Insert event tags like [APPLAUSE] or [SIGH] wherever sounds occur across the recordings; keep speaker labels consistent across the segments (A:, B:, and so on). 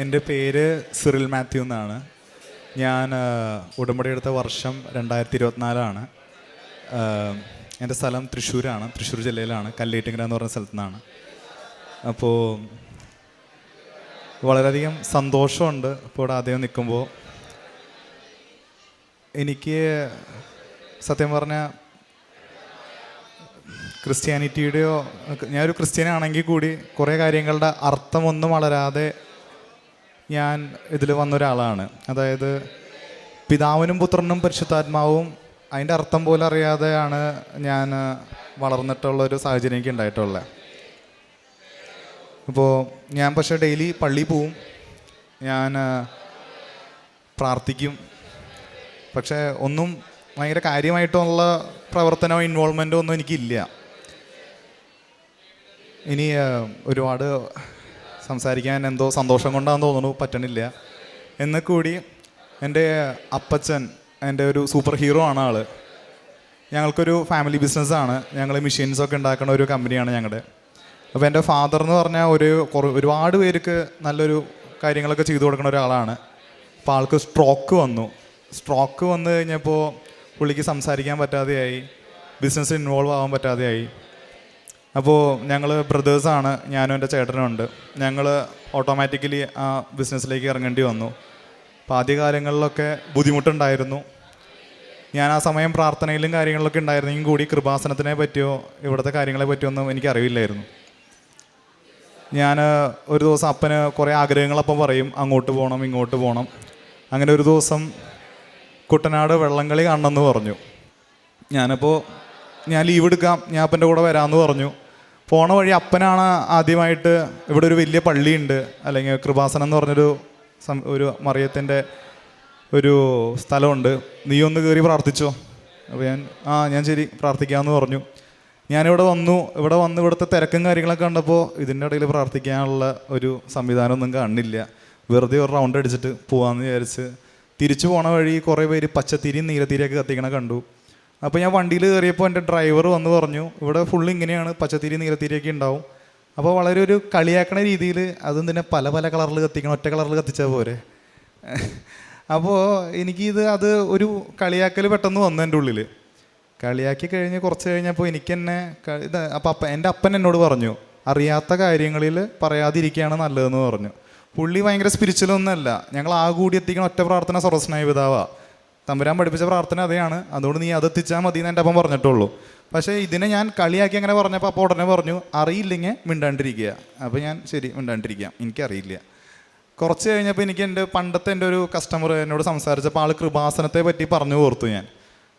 A: എന്റെ പേര് സിറിൽ മാത്യു എന്നാണ്. ഞാൻ ഉടമ്പടി എടുത്ത വർഷം രണ്ടായിരത്തി ഇരുപത്തിനാലാണ് എന്റെ സ്ഥലം തൃശ്ശൂരാണ്. തൃശ്ശൂർ ജില്ലയിലാണ്. കല്ലേറ്റിങ്ങര എന്ന് പറഞ്ഞ സ്ഥലത്തു നിന്നാണ് അപ്പോൾ വളരെയധികം സന്തോഷമുണ്ട് ഇപ്പോൾ ഇവിടെ ആദ്യം നിൽക്കുമ്പോൾ. എനിക്ക് സത്യം പറഞ്ഞാൽ ക്രിസ്ത്യാനിറ്റിയുടെയോ ഞാനൊരു ക്രിസ്ത്യാനാണെങ്കിൽ കൂടി കുറേ കാര്യങ്ങളുടെ അർത്ഥമൊന്നും വളരാതെ ഞാൻ ഇതിൽ വന്ന ഒരാളാണ് അതായത് പിതാവിനും പുത്രനും പരിശുദ്ധാത്മാവും അതിന്റെ അർത്ഥം പോലും അറിയാതെയാണ് ഞാൻ വളർന്നിട്ടുള്ള ഒരു സാഹചര്യം എനിക്ക് ഉണ്ടായിട്ടുള്ളത്. അപ്പോൾ ഞാൻ പക്ഷേ ഡെയിലി പള്ളിയിൽ പോവും. ഞാൻ പ്രാർത്ഥിക്കും. പക്ഷേ ഒന്നും ഭയങ്കര കാര്യമായിട്ടുള്ള പ്രവർത്തനമോ ഇൻവോൾവ്മെന്റോ ഒന്നും എനിക്കില്ല. ഇനി ഒരുപാട് സംസാരിക്കാൻ എന്തോ സന്തോഷം കൊണ്ടാന്ന് തോന്നുന്നു പറ്റണില്ല. എന്ന് കൂടി എന്റെ അപ്പച്ചൻ എന്റെ ഒരു സൂപ്പർ ഹീറോ ആണ് ആൾ. ഞങ്ങൾക്കൊരു ഫാമിലി ബിസിനസ്സാണ് ഞങ്ങൾ മെഷീൻസൊക്കെ ഉണ്ടാക്കുന്ന ഒരു കമ്പനിയാണ് ഞങ്ങളുടെ അപ്പോൾ എന്റെ ഫാദർ എന്ന് പറഞ്ഞാൽ ഒരു ഒരുപാട് പേർക്ക് നല്ലൊരു കാര്യങ്ങളൊക്കെ ചെയ്തു കൊടുക്കുന്ന ഒരാളാണ്. അപ്പോൾ ആൾക്ക് സ്ട്രോക്ക് വന്നു. സ്ട്രോക്ക് വന്നു കഴിഞ്ഞപ്പോൾ പുള്ളിക്ക് സംസാരിക്കാൻ പറ്റാതെയായി. ബിസിനസ് ഇൻവോൾവ് ആവാൻ പറ്റാതെയായി. അപ്പോൾ ഞങ്ങൾ ബ്രദേഴ്സാണ് ഞാനും എന്റെ ചേട്ടനും ഉണ്ട്. ഞങ്ങൾ ഓട്ടോമാറ്റിക്കലി ആ ബിസിനസ്സിലേക്ക് ഇറങ്ങേണ്ടി വന്നു. അപ്പോൾ ആദ്യ കാലങ്ങളിലൊക്കെ ബുദ്ധിമുട്ടുണ്ടായിരുന്നു. ഞാൻ ആ സമയം പ്രാർത്ഥനയിലും കാര്യങ്ങളിലൊക്കെ ഉണ്ടായിരുന്നെങ്കിൽ കൂടി കൃപാസനത്തിനെ പറ്റിയോ ഇവിടുത്തെ കാര്യങ്ങളെ പറ്റിയോ ഒന്നും എനിക്ക് അറിവില്ലായിരുന്നു ഞാൻ ഒരു ദിവസം അപ്പന് കുറേ ആഗ്രഹങ്ങളപ്പം പറയും അങ്ങോട്ട് പോകണം ഇങ്ങോട്ട് പോകണം അങ്ങനെ ഒരു ദിവസം കുട്ടനാട് വള്ളംകളി കാണണമെന്ന് പറഞ്ഞു. ഞാനപ്പോൾ ഞാൻ ലീവ് എടുക്കാം. ഞാൻ അപ്പന്റെ കൂടെ വരാമെന്ന് പറഞ്ഞു. പോണ വഴി അപ്പനാണ് ആദ്യമായിട്ട് ഇവിടെ ഒരു വലിയ പള്ളിയുണ്ട്. അല്ലെങ്കിൽ കൃപാസനം എന്ന് പറഞ്ഞൊരു ഒരു മറിയത്തിന്റെ ഒരു സ്ഥലമുണ്ട്. നീ ഒന്ന് കയറി പ്രാർത്ഥിച്ചോ. അപ്പോൾ ഞാൻ ആ ഞാൻ ശരി പ്രാർത്ഥിക്കാമെന്ന് പറഞ്ഞു. ഞാനിവിടെ വന്നു. ഇവിടെ വന്ന് ഇവിടുത്തെ തിരക്കും കാര്യങ്ങളൊക്കെ കണ്ടപ്പോൾ ഇതിന്റെ ഇടയിൽ പ്രാർത്ഥിക്കാനുള്ള ഒരു സംവിധാനമൊന്നും കാണില്ല. വെറുതെ ഒരു റൗണ്ട് അടിച്ചിട്ട് പോകാമെന്ന് വിചാരിച്ച് തിരിച്ചു പോണ വഴി കുറേ പേര് പച്ചത്തിരിയും നീലത്തിരിയൊക്കെ കത്തിക്കണ കണ്ടു. അപ്പോൾ ഞാൻ വണ്ടിയിൽ കയറിയപ്പോൾ എന്റെ ഡ്രൈവർ വന്ന് പറഞ്ഞു ഇവിടെ ഫുള്ള് ഇങ്ങനെയാണ് പച്ചത്തിരി നീലത്തിരിയൊക്കെ ഉണ്ടാവും. അപ്പോൾ വളരെ ഒരു കളിയാക്കണ രീതിയിൽ അതും തന്നെ പല പല കളറിൽ കത്തിക്കണം ഒറ്റ കളറിൽ കത്തിച്ചാൽ പോരെ? അപ്പോൾ എനിക്കിത് അത് ഒരു കളിയാക്കൽ പെട്ടെന്ന് വന്നു എന്റെ ഉള്ളിൽ കളിയാക്കി കഴിഞ്ഞ് കുറച്ച് കഴിഞ്ഞപ്പോൾ എനിക്ക് തന്നെ ഇത് അപ്പം അപ്പ എന്റെ അപ്പൻ എന്നോട് പറഞ്ഞു അറിയാത്ത കാര്യങ്ങളിൽ പറയാതിരിക്കുകയാണ് നല്ലതെന്ന് പറഞ്ഞു. പുള്ളി ഭയങ്കര സ്പിരിച്വലൊന്നുമല്ല ഞങ്ങൾ ആ കൂടി എത്തിക്കണ ഒറ്റ പ്രാർത്ഥന സർവസ്നായ പിതാവാ തമ്പുരാൻ പഠിപ്പിച്ച പ്രാർത്ഥന അതെയാണ്. അതുകൊണ്ട് നീ അത് എത്തിച്ചാൽ മതി എന്ന് എന്റെ അപ്പം പറഞ്ഞിട്ടുള്ളൂ. പക്ഷേ ഇതിനെ ഞാൻ കളിയാക്കി അങ്ങനെ പറഞ്ഞപ്പോൾ അപ്പോൾ ഉടനെ പറഞ്ഞു അറിയില്ലെങ്കിൽ മിണ്ടാണ്ടിരിക്കുക. അപ്പോൾ ഞാൻ ശരി മിണ്ടാണ്ടിരിക്കാം എനിക്കറിയില്ല. കുറച്ച് കഴിഞ്ഞപ്പോൾ എനിക്ക് എന്റെ പണ്ടത്തെ എന്റെ ഒരു കസ്റ്റമർ എന്നോട് സംസാരിച്ചപ്പോൾ ആൾ കൃപാസനത്തെ പറ്റി പറഞ്ഞു ഓർത്തു ഞാൻ.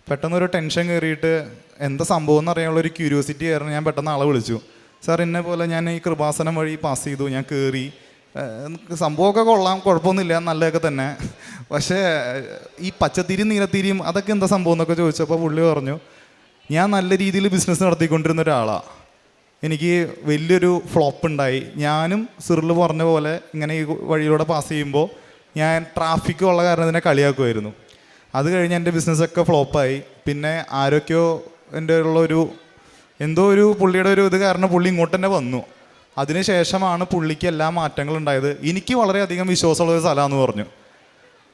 A: പെട്ടെന്ന് ഒരു ടെൻഷൻ കയറിയിട്ട് എന്താ സംഭവം എന്ന് അറിയാനുള്ള ഒരു ക്യൂരിയോസിറ്റി ആയിരുന്നു ഞാൻ പെട്ടെന്ന് ആളെ വിളിച്ചു. സാർ എന്നെ പോലെ ഞാൻ ഈ കൃപാസനം വഴി പാസ് ചെയ്തു. ഞാൻ കയറി സംഭവമൊക്കെ കൊള്ളാം കുഴപ്പമൊന്നുമില്ല നല്ലതൊക്കെ തന്നെ. പക്ഷേ ഈ പച്ചത്തിരിയും നീലത്തിരിയും അതൊക്കെ എന്താ സംഭവം എന്നൊക്കെ ചോദിച്ചപ്പോൾ പുള്ളി പറഞ്ഞു ഞാൻ നല്ല രീതിയിൽ ബിസിനസ് നടത്തിക്കൊണ്ടിരുന്ന ഒരാളാണ് എനിക്ക് വലിയൊരു ഫ്ലോപ്പ് ഉണ്ടായി. ഞാനും സിറിൽ പറഞ്ഞ പോലെ ഇങ്ങനെ ഈ വഴിയിലൂടെ പാസ് ചെയ്യുമ്പോൾ ഞാൻ ട്രാഫിക് ഉള്ള കാരണം ഇതിനെ കളിയാക്കുമായിരുന്നു. അത് കഴിഞ്ഞ് എന്റെ ബിസിനസ്സൊക്കെ ഫ്ലോപ്പായി പിന്നെ ആരൊക്കെയോ എന്റെ ഉള്ള ഒരു എന്തോ ഒരു പുള്ളിയുടെ ഒരു ഇത് കാരണം പുള്ളി ഇങ്ങോട്ട് തന്നെ വന്നു. അതിനുശേഷമാണ് പുള്ളിക്ക് എല്ലാ മാറ്റങ്ങളും ഉണ്ടായത് എനിക്ക് വളരെയധികം വിശ്വാസമുള്ള ഒരു സ്ഥലമാണെന്ന് പറഞ്ഞു.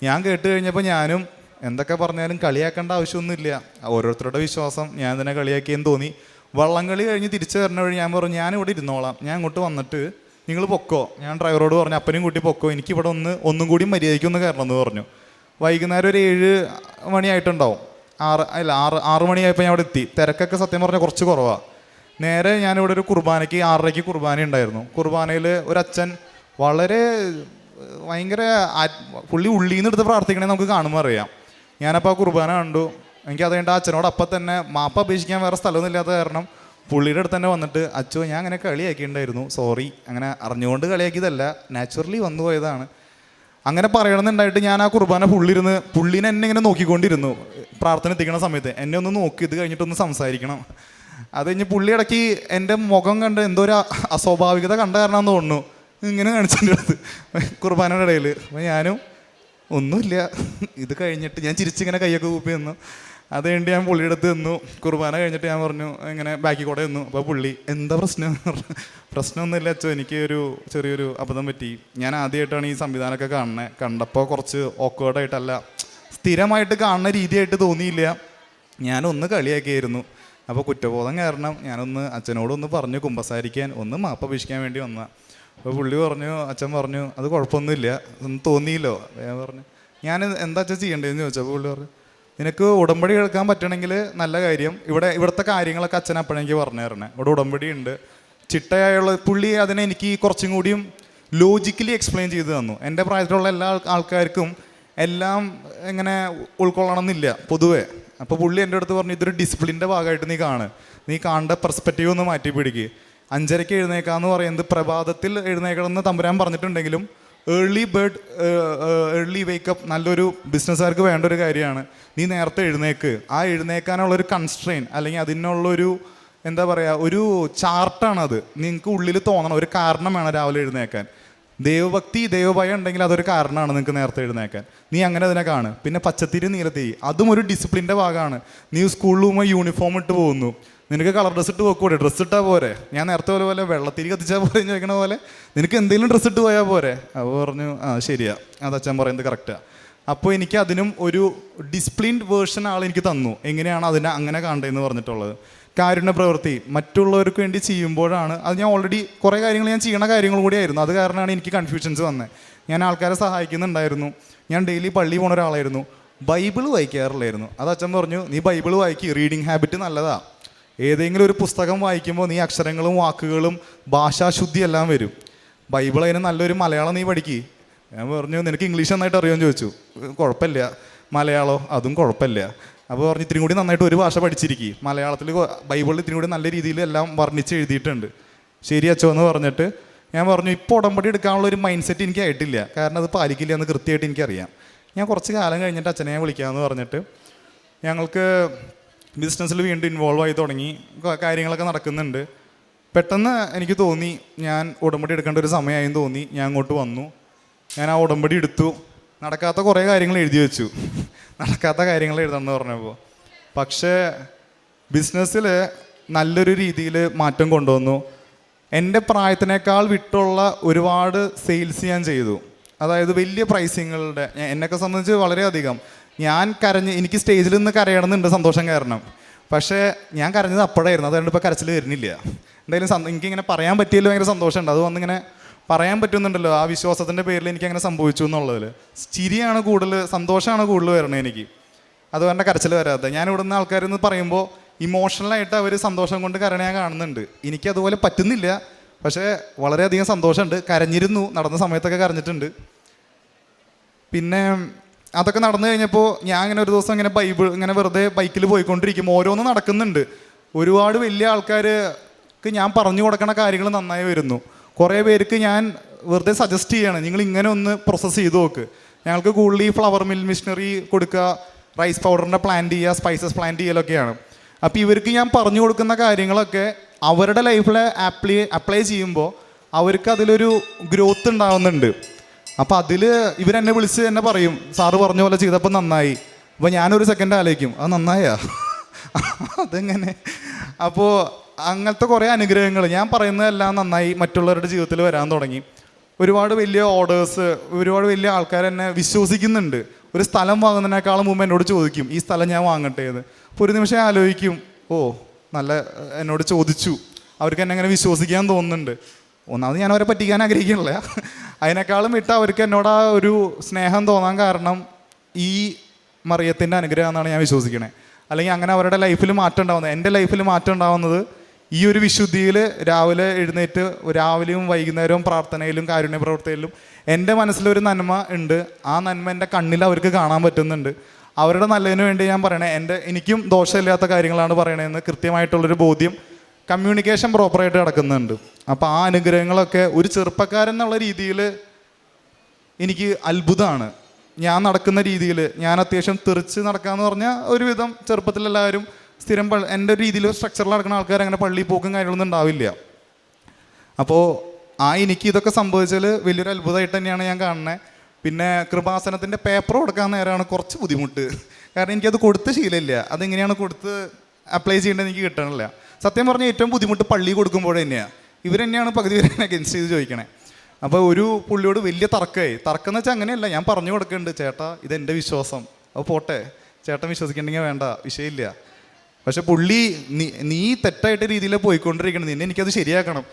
A: ഞാൻ കേട്ട് കഴിഞ്ഞപ്പോൾ ഞാനും എന്തൊക്കെ പറഞ്ഞാലും കളിയാക്കേണ്ട ആവശ്യമൊന്നുമില്ല. ഓരോരുത്തരുടെ വിശ്വാസം ഞാൻ തന്നെ കളിയാക്കിയെന്ന് തോന്നി. വള്ളംകളി കഴിഞ്ഞ് തിരിച്ചു വരുന്ന വഴി ഞാൻ പറഞ്ഞു ഞാൻ ഇവിടെ ഇരുന്നോളാം. ഞാൻ അങ്ങോട്ട് വന്നിട്ട് നിങ്ങൾ പൊക്കോ? ഞാൻ ഡ്രൈവറോട് പറഞ്ഞു അപ്പനും കൂട്ടി പൊക്കോ. എനിക്ക് ഇവിടെ ഒന്ന് ഒന്നും കൂടി മര്യാദയ്ക്കൊന്ന് കയറണം എന്ന് പറഞ്ഞു. വൈകുന്നേരം ഒരു ഏഴ് മണിയായിട്ടുണ്ടാവും. ആറ് അല്ല ആറ് ആറ് മണിയായപ്പോൾ ഞാൻ അവിടെ എത്തി. തിരക്കൊക്കെ സത്യം പറഞ്ഞാൽ കുറച്ച് കുറവാണ് നേരെ ഞാനിവിടെ ഒരു കുർബാനയ്ക്ക് ആറരയ്ക്ക് കുർബാന ഉണ്ടായിരുന്നു. കുർബാനയിൽ ഒരു അച്ഛൻ വളരെ ഭയങ്കര പുള്ളി ഉള്ളിൽ നിന്ന് എടുത്ത് പ്രാർത്ഥിക്കണേ നമുക്ക് കാണുമ്പോൾ അറിയാം. ഞാനപ്പോൾ ആ കുർബാന കണ്ടു. എനിക്ക് അത് കഴിഞ്ഞിട്ട് അച്ഛനോട് അപ്പം തന്നെ മാപ്പ അപേക്ഷിക്കാൻ വേറെ സ്ഥലമൊന്നും ഇല്ലാത്ത കാരണം പുള്ളിയുടെ അടുത്ത് തന്നെ വന്നിട്ട് അച്ഛോ ഞാൻ അങ്ങനെ കളിയാക്കിയിട്ടുണ്ടായിരുന്നു. സോറി. അങ്ങനെ അറിഞ്ഞുകൊണ്ട് കളിയാക്കിയതല്ല. നാച്ചുറലി വന്നു പോയതാണ്. അങ്ങനെ പറയണമെന്നുണ്ടായിട്ട് ഞാൻ ആ കുർബാന പുള്ളിരുന്ന് പുള്ളിനെ എന്നെ ഇങ്ങനെ നോക്കിക്കൊണ്ടിരുന്നു. പ്രാർത്ഥന എത്തിക്കണ സമയത്ത്. എന്നെ ഒന്ന് നോക്കി ഇത് കഴിഞ്ഞിട്ടൊന്ന് സംസാരിക്കണം. അത് കഴിഞ്ഞ് പുള്ളി ഇടയ്ക്ക് എന്റെ മുഖം കണ്ട് എന്തോ ഒരു അസ്വാഭാവികത കണ്ട കാരണമെന്ന് തോന്നുന്നു. ഇങ്ങനെ കാണിച്ചിട്ടുണ്ട് കുർബാനയുടെ ഇടയിൽ അപ്പം ഞാനും ഒന്നുമില്ല. ഇത് കഴിഞ്ഞിട്ട് ഞാൻ ചിരിച്ചിങ്ങനെ കൈയൊക്കെ കൂപ്പി നിന്നു. അത് കഴിഞ്ഞ് ഞാൻ പുള്ളിയുടെ അടുത്ത് നിന്നു. കുർബാന കഴിഞ്ഞിട്ട് ഞാൻ പറഞ്ഞു ഇങ്ങനെ ബാക്കി കൂടെ നിന്നു. അപ്പോൾ പുള്ളി എന്താ പ്രശ്നം? പ്രശ്നമൊന്നുമില്ല അച്ഛോ എനിക്ക് ഒരു ചെറിയൊരു അബദ്ധം പറ്റി. ഞാൻ ആദ്യമായിട്ടാണ് ഈ സംവിധാനമൊക്കെ കാണുന്നത് കണ്ടപ്പോൾ കുറച്ച് ഓക്വേർഡായിട്ടല്ല സ്ഥിരമായിട്ട് കാണുന്ന രീതിയായിട്ട് തോന്നിയില്ല. ഞാനൊന്ന് കളിയാക്കിയായിരുന്നു. അപ്പോൾ കുറ്റബോധം കാരണം ഞാനൊന്ന് അച്ഛനോടൊന്ന് പറഞ്ഞു കുമ്പസാരിക്കാൻ ഒന്ന് മാപ്പ് അപേക്ഷിക്കാൻ വേണ്ടി വന്ന അപ്പോൾ പുള്ളി പറഞ്ഞു അച്ഛൻ പറഞ്ഞു അത് കുഴപ്പമൊന്നുമില്ല ഒന്നും തോന്നിയില്ലോ? ഞാൻ പറഞ്ഞു ഞാൻ എന്താ അച്ഛൻ ചെയ്യേണ്ടതെന്ന് ചോദിച്ചപ്പോൾ പുള്ളി പറഞ്ഞു നിനക്ക് ഉടമ്പടി എടുക്കാൻ പറ്റണമെങ്കിൽ നല്ല കാര്യം. ഇവിടെ ഇവിടുത്തെ കാര്യങ്ങളൊക്കെ അച്ഛൻ അപ്പോഴെനിക്ക് പറഞ്ഞു തരണേ. ഇവിടെ ഉടമ്പടി ഉണ്ട്. ചിട്ടയായുള്ള പുള്ളി അതിനെ എനിക്ക് കുറച്ചും കൂടിയും ലോജിക്കലി എക്സ്പ്ലെയിൻ ചെയ്ത് തന്നു. എന്റെ പ്രായത്തിലുള്ള എല്ലാ ആൾക്കാർക്കും എല്ലാം ഇങ്ങനെ ഉൾക്കൊള്ളണം എന്നില്ല പൊതുവേ. അപ്പോൾ പുള്ളി എന്റെ അടുത്ത് പറഞ്ഞു ഇതൊരു ഡിസിപ്ലിന്റെ ഭാഗമായിട്ട് നീ കാണ്. നീ കാണേണ്ട പെർസ്പെക്റ്റീവ് ഒന്ന് മാറ്റി പിടിക്കുക അഞ്ചരയ്ക്ക് എഴുന്നേക്കാന്ന് പറയുന്നത് പ്രഭാതത്തിൽ എഴുന്നേക്കണമെന്ന് തമ്പുരാൻ പറഞ്ഞിട്ടുണ്ടെങ്കിലും early bird early wake up നല്ലൊരു ബിസിനസ്സുകാർക്ക് വേണ്ട ഒരു കാര്യമാണ്. നീ നേരത്തെ എഴുന്നേക്ക്. ആ എഴുന്നേക്കാനുള്ളൊരു കൺസ്ട്രെയിൻ അല്ലെങ്കിൽ അതിനുള്ളൊരു എന്താ പറയുക ഒരു ചാർട്ടാണത്. നിങ്ങൾക്ക് ഉള്ളിൽ തോന്നണം ഒരു കാരണം വേണം രാവിലെ എഴുന്നേക്കാൻ. ദൈവഭക്തി ദൈവഭയം ഉണ്ടെങ്കിൽ അതൊരു കാരണമാണ് നിങ്ങൾക്ക് നേരത്തെ എഴുന്നേക്കാൻ. നീ അങ്ങനെ അതിനെ കാണ്. പിന്നെ പച്ചത്തിരി നീലത്തിരി. അതും ഒരു ഡിസിപ്ലിന്റെ ഭാഗമാണ്. നീ സ്കൂളിൽ പോകുമ്പോൾ യൂണിഫോം ഇട്ട് പോകുന്നു. നിനക്ക് കളർ ഡ്രസ്സ് ഇട്ട് പോക്കൂടെ ഡ്രസ്സ് ഇട്ടാൽ പോരെ. ഞാൻ നേരത്തെ പോലെ പോലെ വെള്ളത്തിരി കത്തിച്ചാൽ എന്ന് ചോദിക്കണ പോലെ. നിനക്ക് എന്തെങ്കിലും ഡ്രസ്സ് ഇട്ട് പോയാൽ പോരെ? അപ്പോൾ പറഞ്ഞു ആ ശരിയാ. അത് അച്ഛൻ പറയുന്നത് കറക്റ്റാണ് അപ്പോൾ എനിക്ക് അതിനും ഒരു ഡിസിപ്ലിൻഡ് വേർഷൻ ആൾ എനിക്ക് തന്നു. എങ്ങനെയാണ് അതിനെ അങ്ങനെ കാണേണ്ടതെന്ന് പറഞ്ഞിട്ടുള്ളത്. കാരുണ്യ പ്രവൃത്തി. മറ്റുള്ളവർക്ക് വേണ്ടി ചെയ്യുമ്പോഴാണ് അത് ഞാൻ ഓൾറെഡി കുറേ കാര്യങ്ങൾ ഞാൻ ചെയ്യണ കാര്യങ്ങൾ കൂടിയായിരുന്നു അത് കാരണമാണ് എനിക്ക് കൺഫ്യൂഷൻസ് വന്നത് ഞാൻ ആൾക്കാരെ സഹായിക്കുന്നുണ്ടായിരുന്നു. ഞാൻ ഡെയിലി പള്ളി പോണ ഒരാളായിരുന്നു. ബൈബിൾ വായിക്കാറില്ലായിരുന്നു. അത് അച്ഛൻ പറഞ്ഞു നീ ബൈബിൾ വായിക്കി. റീഡിങ് ഹാബിറ്റ് നല്ലതാ. ഏതെങ്കിലും ഒരു പുസ്തകം വായിക്കുമ്പോൾ നീ അക്ഷരങ്ങളും വാക്കുകളും ഭാഷാശുദ്ധി എല്ലാം വരും. ബൈബിൾ അതിന് നല്ലൊരു മലയാളം നീ പഠിക്കി. ഞാൻ പറഞ്ഞു നിനക്ക് ഇംഗ്ലീഷ് നന്നായിട്ട് അറിയുമെന്ന് ചോദിച്ചു. "ഏഹ്, കുഴപ്പമില്ല. മലയാളോ? അതും കുഴപ്പമില്ല. അപ്പോൾ പറഞ്ഞു ഇത്തിരി കൂടി നന്നായിട്ട് ഒരു ഭാഷ പഠിച്ചിരിക്കും. മലയാളത്തിൽ ബൈബിളിൽ ഇത്തിരി കൂടി നല്ല രീതിയിൽ എല്ലാം വർണിച്ച് എഴുതിയിട്ടുണ്ട്. ശരി അച്ചോ എന്ന് പറഞ്ഞിട്ട് ഞാൻ പറഞ്ഞു ഇപ്പോൾ ഉടമ്പടി എടുക്കാനുള്ള ഒരു മൈൻഡ് സെറ്റ് എനിക്ക് ആയിട്ടില്ല. കാരണം അത് പാലിക്കില്ല എന്ന് കൃത്യമായിട്ട് എനിക്കറിയാം. ഞാൻ കുറച്ച് കാലം കഴിഞ്ഞിട്ട് അച്ഛനെ ഞാൻ വിളിക്കാമെന്ന് പറഞ്ഞിട്ട് ഞങ്ങൾക്ക് ബിസിനസ്സിൽ വീണ്ടും ഇൻവോൾവ് ആയി തുടങ്ങി. കാര്യങ്ങളൊക്കെ നടക്കുന്നുണ്ട്. പെട്ടെന്ന് എനിക്ക് തോന്നി ഞാൻ ഉടമ്പടി എടുക്കേണ്ട ഒരു സമയമായി തോന്നി. ഞാൻ അങ്ങോട്ട് വന്നു. ഞാൻ ആ ഉടമ്പടി എടുത്തു. നടക്കാത്ത കുറേ കാര്യങ്ങൾ എഴുതി വെച്ചു. [LAUGHS] നടക്കാത്ത കാര്യങ്ങൾ എഴുതണം എന്ന് പറഞ്ഞപ്പോൾ. പക്ഷേ ബിസിനസ്സിൽ നല്ലൊരു രീതിയിൽ മാറ്റം കൊണ്ടുവന്നു. എന്റെ പ്രായത്തിനേക്കാൾ വിട്ടുള്ള ഒരുപാട് സെയിൽസ് ഞാൻ ചെയ്തു. അതായത് വലിയ പ്രൈസിങ്ങളുടെ എന്നെയൊക്കെ സംബന്ധിച്ച് വളരെയധികം. ഞാൻ കരഞ്ഞ് എനിക്ക് സ്റ്റേജിൽ നിന്ന് കരയണമെന്നുണ്ട് സന്തോഷം കാരണം. പക്ഷേ ഞാൻ കരഞ്ഞത് അപ്പോഴായിരുന്നു. അതുകൊണ്ട് ഇപ്പോൾ കരച്ചിൽ വരുന്നില്ല. എന്തായാലും എനിക്കിങ്ങനെ പറയാൻ പറ്റിയല്ലോ ഭയങ്കര സന്തോഷമുണ്ട്. അത് വന്നിങ്ങനെ പറയാൻ പറ്റുന്നുണ്ടല്ലോ. ആ വിശ്വാസത്തിന്റെ പേരിൽ എനിക്ക് അങ്ങനെ സംഭവിച്ചു എന്നുള്ളതിൽ ചിരിയാണ് കൂടുതൽ സന്തോഷമാണ് കൂടുതൽ വരണത് എനിക്ക്. അതുകൊണ്ട് കരച്ചിൽ വരാതെ ഞാൻ ഇവിടുന്ന് ആൾക്കാരെന്ന് പറയുമ്പോൾ ഇമോഷണലായിട്ട് അവർ സന്തോഷം കൊണ്ട് കരണ ഞാൻ കാണുന്നുണ്ട്. എനിക്ക് അതുപോലെ പറ്റുന്നില്ല. പക്ഷേ വളരെയധികം സന്തോഷമുണ്ട്. കരഞ്ഞിരുന്നു. നടന്ന സമയത്തൊക്കെ കരഞ്ഞിട്ടുണ്ട്. പിന്നെ അതൊക്കെ നടന്നു കഴിഞ്ഞപ്പോൾ ഞാൻ ഇങ്ങനെ ഒരു ദിവസം ഇങ്ങനെ ബൈബിൾ ഇങ്ങനെ വെറുതെ ബൈക്കിൽ പോയിക്കൊണ്ടിരിക്കും. ഓരോന്ന് നടക്കുന്നുണ്ട്. ഒരുപാട് വലിയ ആൾക്കാർക്ക് ഞാൻ പറഞ്ഞു കൊടുക്കണ കാര്യങ്ങൾ നന്നായി വരുന്നു. കുറേ പേർക്ക് ഞാൻ വെറുതെ സജസ്റ്റ് ചെയ്യാണ്. നിങ്ങൾ ഇങ്ങനെ ഒന്ന് പ്രോസസ്സ് ചെയ്ത് നോക്ക്. ഞങ്ങൾക്ക് കൂടുതൽ ഈ ഫ്ലവർ മിൽ മിഷനറി കൊടുക്കുക റൈസ് പൗഡറിന്റെ പ്ലാന്റ് ചെയ്യുക സ്പൈസസ് പ്ലാന്റ് ചെയ്യലൊക്കെയാണ്. അപ്പോൾ ഇവർക്ക് ഞാൻ പറഞ്ഞു കൊടുക്കുന്ന കാര്യങ്ങളൊക്കെ അവരുടെ ലൈഫിൽ ആപ്ലൈ അപ്ലൈ ചെയ്യുമ്പോൾ അവർക്ക് അതിലൊരു ഗ്രോത്ത് ഉണ്ടാവുന്നുണ്ട്. അപ്പോൾ അതിൽ ഇവരെന്നെ വിളിച്ച് എന്നെ പറയും സാറ് പറഞ്ഞ പോലെ ചെയ്തപ്പോൾ നന്നായി. അപ്പോൾ ഞാനൊരു സെക്കൻഡ് ആലോചിക്കും അത് നന്നായാ? [LAUGHS] അതെങ്ങനെ? അപ്പോൾ അങ്ങനത്തെ കുറേ അനുഗ്രഹങ്ങൾ ഞാൻ പറയുന്നതെല്ലാം നന്നായി മറ്റുള്ളവരുടെ ജീവിതത്തിൽ വരാൻ തുടങ്ങി. ഒരുപാട് വലിയ ഓർഡേഴ്സ് ഒരുപാട് വലിയ ആൾക്കാർ എന്നെ വിശ്വസിക്കുന്നുണ്ട്. ഒരു സ്ഥലം വാങ്ങുന്നതിനേക്കാളും മുമ്പ് എന്നോട് ചോദിക്കും ഈ സ്ഥലം ഞാൻ വാങ്ങട്ടെ എന്ന്. അപ്പോൾ ഒരു നിമിഷം ആലോചിക്കും ഓ നല്ല എന്നോട് ചോദിച്ചു. അവർക്ക് എന്നെ അങ്ങനെ വിശ്വസിക്കാൻ തോന്നുന്നുണ്ട്. ഒന്നാമത് ഞാൻ അവരെ പറ്റിക്കാൻ ആഗ്രഹിക്കണില്ല അതിനേക്കാളും വിട്ട് അവർക്ക് എന്നോട് ആ ഒരു സ്നേഹം തോന്നാൻ കാരണം ഈ മറിയത്തിന്റെ അനുഗ്രഹം എന്നാണ് ഞാൻ വിശ്വസിക്കണേ. അല്ലെങ്കിൽ അങ്ങനെ അവരുടെ ലൈഫിൽ മാറ്റം ഉണ്ടാവുന്നത്. എന്റെ ലൈഫിൽ മാറ്റം ഉണ്ടാവുന്നത് ഈ ഒരു വിശുദ്ധിയിൽ രാവിലെ എഴുന്നേറ്റ് രാവിലെയും വൈകുന്നേരവും പ്രാർത്ഥനയിലും കാരുണ്യ പ്രവർത്തനയിലും എന്റെ മനസ്സിലൊരു നന്മ ഉണ്ട്. ആ നന്മ എന്റെ കണ്ണിൽ അവർക്ക് കാണാൻ പറ്റുന്നുണ്ട്. അവരുടെ നല്ലതിന് വേണ്ടി ഞാൻ പറയണേ എന്റെ എനിക്കും ദോഷമില്ലാത്ത കാര്യങ്ങളാണ് പറയണതെന്ന് കൃത്യമായിട്ടുള്ളൊരു ബോധ്യം കമ്മ്യൂണിക്കേഷൻ പ്രോപ്പറായിട്ട് നടക്കുന്നുണ്ട്. അപ്പോൾ ആ അനുഗ്രഹങ്ങളൊക്കെ ഒരു ചെറുപ്പക്കാരൻ എന്നുള്ള രീതിയിൽ എനിക്ക് അത്ഭുതമാണ്. ഞാൻ നടക്കുന്ന രീതിയിൽ ഞാൻ അത്യാവശ്യം തെറിച്ച് നടക്കാമെന്ന് പറഞ്ഞാൽ ഒരുവിധം ചെറുപ്പത്തിലെല്ലാവരും സ്ഥിരം പള്ളി എന്റെ രീതിയിൽ സ്ട്രക്ചറിൽ നടക്കുന്ന ആൾക്കാർ അങ്ങനെ പള്ളി പോക്കും കാര്യങ്ങളൊന്നും ഉണ്ടാവില്ല. അപ്പോൾ ആ എനിക്ക് ഇതൊക്കെ സംഭവിച്ചാൽ വലിയൊരു അത്ഭുതമായിട്ട് തന്നെയാണ് ഞാൻ കാണുന്നത് പിന്നെ കൃപാസനത്തിന്റെ പേപ്പർ കൊടുക്കാൻ നേരമാണ് കുറച്ച് ബുദ്ധിമുട്ട്. കാരണം എനിക്കത് കൊടുത്ത് ശീലമില്ല. അതെങ്ങനെയാണ് കൊടുത്ത് അപ്ലൈ ചെയ്യേണ്ടത് എനിക്ക് കിട്ടണില്ല. സത്യം പറഞ്ഞാൽ ഏറ്റവും ബുദ്ധിമുട്ട് പള്ളി കൊടുക്കുമ്പോൾ തന്നെയാണ് ഇവർ തന്നെയാണ് പകുതി വരെ അഗൻസ്റ്റ് ചെയ്ത് ചോദിക്കണേ. അപ്പോൾ ഒരു പുള്ളിയോട് വലിയ തർക്കമായി. തർക്കം എന്ന് വെച്ചാൽ അങ്ങനെയല്ല ഞാൻ പറഞ്ഞു കൊടുക്കുന്നുണ്ട് ചേട്ടാ ഇതെന്റെ വിശ്വാസം. അപ്പോൾ പോട്ടെ. ചേട്ടൻ വിശ്വസിക്കണമെങ്കിൽ വേണ്ട വിഷയമില്ല. പക്ഷെ പുള്ളി നീ നീ തെറ്റായിട്ട് രീതിയിൽ പോയിക്കൊണ്ടിരിക്കണം. നിന്നെ എനിക്കത് ശരിയാക്കണം.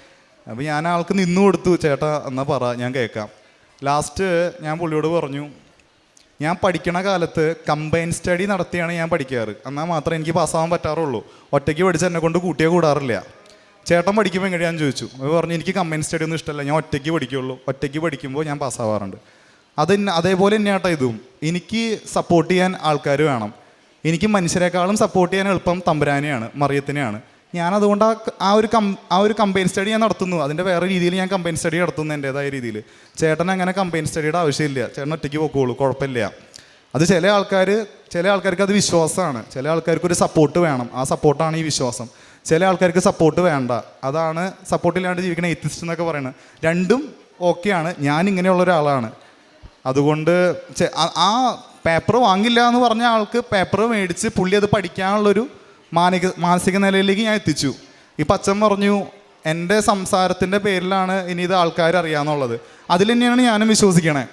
A: അപ്പോൾ ഞാൻ ആൾക്ക് നിന്നു കൊടുത്തു. ചേട്ടാ എന്നാൽ പറ ഞാൻ കേൾക്കാം. ലാസ്റ്റ് ഞാൻ പുള്ളിയോട് പറഞ്ഞു ഞാൻ പഠിക്കണ കാലത്ത് കമ്പൈൻ സ്റ്റഡി നടത്തിയാണ് ഞാൻ പഠിക്കാറ്. എന്നാൽ മാത്രമേ എനിക്ക് പാസ്സാവാൻ പറ്റാറുള്ളൂ. ഒറ്റയ്ക്ക് പഠിച്ച് എന്നെ കൊണ്ട് കൂട്ടിയേ കൂടാറില്ല. ചേട്ടൻ പഠിക്കുമ്പോൾ എങ്ങനെയാന്ന് ചോദിച്ചു. അത് പറഞ്ഞു എനിക്ക് കമ്പൈൻ സ്റ്റഡി ഒന്നും ഇഷ്ടമല്ല ഞാൻ ഒറ്റയ്ക്ക് പഠിക്കുള്ളൂ. ഒറ്റയ്ക്ക് പഠിക്കുമ്പോൾ ഞാൻ പാസ്സാവാറുണ്ട് അത് അതേപോലെ തന്നെയാട്ടോ ഇതും. എനിക്ക് സപ്പോർട്ട് ചെയ്യാൻ ആൾക്കാർ വേണം. എനിക്ക് മനുഷ്യരെക്കാളും സപ്പോർട്ട് ചെയ്യാൻ എളുപ്പം തമ്പുരാനെയാണ് മറിയത്തിനെയാണ്. ഞാൻ അതുകൊണ്ട് ആ ഒരു കം ആ ഒരു കമ്പൈൻ സ്റ്റഡി ഞാൻ നടത്തുന്നു. അതിന്റെ വേറെ രീതിയിൽ ഞാൻ കമ്പൈൻ സ്റ്റഡി നടത്തുന്നു എന്റെതായ രീതിയിൽ. ചേട്ടൻ അങ്ങനെ കമ്പൈൻ സ്റ്റഡിയുടെ ആവശ്യമില്ല. ചേട്ടൻ ഒറ്റയ്ക്ക് പോക്കോളൂ. കുഴപ്പമില്ല. അത് ചില ആൾക്കാർ ചില ആൾക്കാർക്ക് അത് വിശ്വാസമാണ്. ചില ആൾക്കാർക്ക് ഒരു സപ്പോർട്ട് വേണം. ആ സപ്പോർട്ടാണ് ഈ വിശ്വാസം. ചില ആൾക്കാർക്ക് സപ്പോർട്ട് വേണ്ട. അതാണ് സപ്പോർട്ടില്ലാണ്ട് ജീവിക്കുന്ന എത്തിസ്റ്റ് എന്നൊക്കെ പറയുന്നത് രണ്ടും ഓക്കെയാണ് ഞാൻ ഇങ്ങനെയുള്ള ഒരാളാണ്. അതുകൊണ്ട് ആ പേപ്പർ വാങ്ങില്ല എന്ന് പറഞ്ഞ ആൾക്ക് പേപ്പർ മേടിച്ച് പുള്ളി അത് പഠിക്കാനുള്ളൊരു മാനസിക മാനസിക നിലയിലേക്ക് ഞാൻ എത്തിച്ചു. ഇപ്പം അച്ഛൻ പറഞ്ഞു എന്റെ സംസാരത്തിന്റെ പേരിലാണ് ഇനി ഇത് ആൾക്കാർ അറിയാമെന്നുള്ളത് അതിൽ തന്നെയാണ് ഞാനും വിശ്വസിക്കണേ.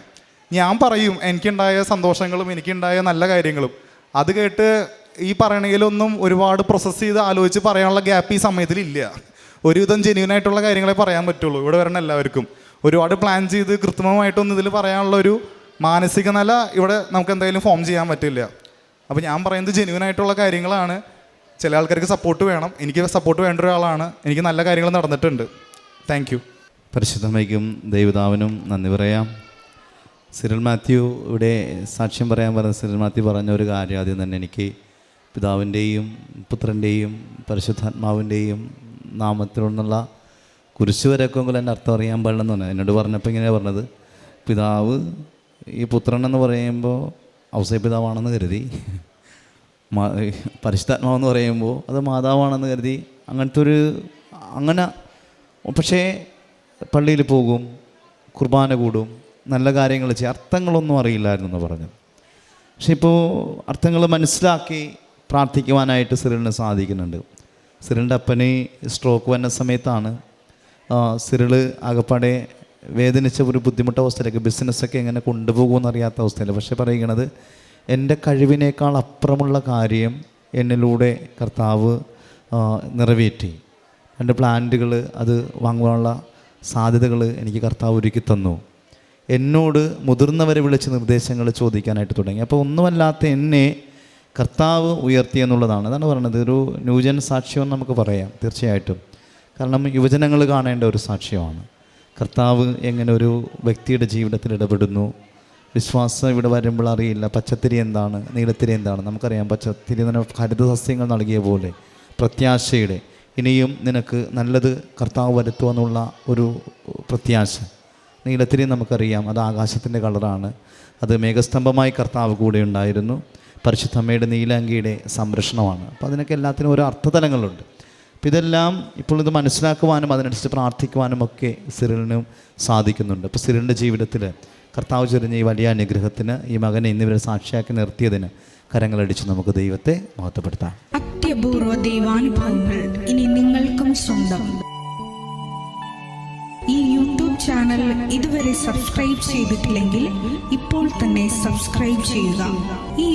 A: ഞാൻ പറയും എനിക്കുണ്ടായ സന്തോഷങ്ങളും എനിക്കുണ്ടായ നല്ല കാര്യങ്ങളും. അത് കേട്ട് ഈ പറയണതിലൊന്നും ഒരുപാട് പ്രോസസ്സ് ചെയ്ത് ആലോചിച്ച് പറയാനുള്ള ഗ്യാപ്പ് ഈ സമയത്തിൽ ഇല്ല. ഒരുവിധം ജെന്യൂൻ ആയിട്ടുള്ള കാര്യങ്ങളെ പറയാൻ പറ്റുള്ളൂ. ഇവിടെ വരണ എല്ലാവർക്കും. ഒരുപാട് പ്ലാൻ ചെയ്ത് കൃത്രിമമായിട്ടൊന്നും ഇതിൽ പറയാനുള്ള ഒരു മാനസിക നില ഇവിടെ നമുക്ക് എന്തായാലും ഫോം ചെയ്യാൻ പറ്റില്ല. അപ്പോൾ ഞാൻ പറയുന്നത് ജെന്യൂൻ ആയിട്ടുള്ള കാര്യങ്ങളാണ്. ചില ആൾക്കാർക്ക് സപ്പോർട്ട് വേണം. എനിക്ക് സപ്പോർട്ട് വേണ്ട ഒരാളാണ്. എനിക്ക് നല്ല കാര്യങ്ങൾ നടന്നിട്ടുണ്ട്. താങ്ക് യു
B: പരിശുദ്ധമയ്ക്കും ദൈവതാവിനും നന്ദി പറയാം. സിറിൽ മാത്യു ഇവിടെ സാക്ഷ്യം പറയാൻ പറഞ്ഞ സിറിൽ മാത്യു പറഞ്ഞ ഒരു കാര്യം ആദ്യം തന്നെ എനിക്ക് പിതാവിന്റെയും പുത്രന്റെയും പരിശുദ്ധാത്മാവിന്റെയും നാമത്തിലുള്ള കുരിശു വരക്കെങ്കിലും എന്റെ അർത്ഥം അറിയാൻ പാടില്ലെന്ന് പറഞ്ഞു. എന്നോട് പറഞ്ഞപ്പോൾ ഇങ്ങനെയാണ് പറഞ്ഞത്. പിതാവ് ഈ പുത്രൻ എന്ന് പറയുമ്പോൾ ഔസേ പിതാവാണെന്ന് കരുതി. പരിശുദ്ധാത്മാവെന്ന് പറയുമ്പോൾ അത് മാതാവാണെന്ന് കരുതി അങ്ങനത്തെ ഒരു അങ്ങനെ പക്ഷേ പള്ളിയിൽ പോകും കുർബാന കൂടും നല്ല കാര്യങ്ങൾ ചെയ്യും അർത്ഥങ്ങളൊന്നും അറിയില്ലായിരുന്നു എന്ന് പറഞ്ഞു. പക്ഷെ ഇപ്പോൾ അർത്ഥങ്ങൾ മനസ്സിലാക്കി പ്രാർത്ഥിക്കുവാനായിട്ട് സിറിലിന് സാധിക്കുന്നുണ്ട്. സിറിലിന്റെ അപ്പന് സ്ട്രോക്ക് വന്ന സമയത്താണ് സിറിൾ ആകപ്പാടെ വേദനിച്ച ഒരു ബുദ്ധിമുട്ട അവസ്ഥയിലേക്ക് ബിസിനസ്സൊക്കെ എങ്ങനെ കൊണ്ടുപോകുമെന്നറിയാത്ത അവസ്ഥയിൽ പക്ഷേ പറയുന്നത് എന്റെ കഴിവിനേക്കാൾ അപ്പുറമുള്ള കാര്യം എന്നിലൂടെ കർത്താവ് നിറവേറ്റി. എന്റെ പ്ലാന്റുകൾ അത് വാങ്ങുവാനുള്ള സാധ്യതകൾ എനിക്ക് കർത്താവ് ഒരുക്കി തന്നു. എന്നോട് മുതിർന്നവരെ വിളിച്ച് നിർദ്ദേശങ്ങൾ ചോദിക്കാനായിട്ട് തുടങ്ങി. അപ്പോൾ ഒന്നുമല്ലാത്ത എന്നെ കർത്താവ് ഉയർത്തി എന്നുള്ളതാണ്. അതാണ് പറയുന്നത് ഒരു ന്യൂജൻ സാക്ഷ്യം നമുക്ക് പറയാം തീർച്ചയായിട്ടും. കാരണം യുവജനങ്ങൾ കാണേണ്ട ഒരു സാക്ഷ്യമാണ്. കർത്താവ് എങ്ങനെ ഒരു വ്യക്തിയുടെ ജീവിതത്തിൽ ഇടപെടുന്നു വിശ്വാസം ഇവിടെ വരുമ്പോൾ അറിയില്ല. പച്ചത്തിരി എന്താണ്? നീലത്തിരി എന്താണ്? നമുക്കറിയാം പച്ചത്തിരി തന്നെ ഹരിത സസ്യങ്ങൾ നൽകിയ പോലെ പ്രത്യാശയുടെ. ഇനിയും നിനക്ക് നല്ലത് കർത്താവ് വരുത്തുമെന്നുള്ള ഒരു പ്രത്യാശ. നീലത്തിരി നമുക്കറിയാം അത് ആകാശത്തിന്റെ കളറാണ്. അത് മേഘസ്തംഭമായി കർത്താവ് കൂടെ ഉണ്ടായിരുന്നു. പരിശുദ്ധമ്മയുടെ നീലാംഗിയുടെ സംരക്ഷണമാണ്. അപ്പോൾ അതിനൊക്കെ എല്ലാത്തിനും ഓരോ അർത്ഥതലങ്ങളുണ്ട്. അപ്പോൾ ഇതെല്ലാം ഇപ്പോൾ ഇത് മനസ്സിലാക്കുവാനും അതിനനുസരിച്ച് പ്രാർത്ഥിക്കുവാനും ഒക്കെ സിറിലിനും സാധിക്കുന്നുണ്ട്. അപ്പോൾ സിറിലിന്റെ ജീവിതത്തിൽ കർത്താവ് ചൊരിഞ്ഞ ഈ വലിയ അനുഗ്രഹത്തിന് ഈ മകനെ എന്നിവരെ സാക്ഷിയാക്കി നിർത്തിയതിന് കരങ്ങളടിച്ച് നമുക്ക് ദൈവത്തെ മഹത്വപ്പെടുത്താം.
C: അത്യപൂർവ ദൈവാനുഭവങ്ങൾ ഇനി നിങ്ങൾക്കും സ്വന്തം. ഈ യൂട്യൂബ് ചാനൽ ഇതുവരെ സബ്സ്ക്രൈബ് ചെയ്തിട്ടില്ലെങ്കിൽ ഇപ്പോൾ തന്നെ സബ്സ്ക്രൈബ് ചെയ്യുക. ഈ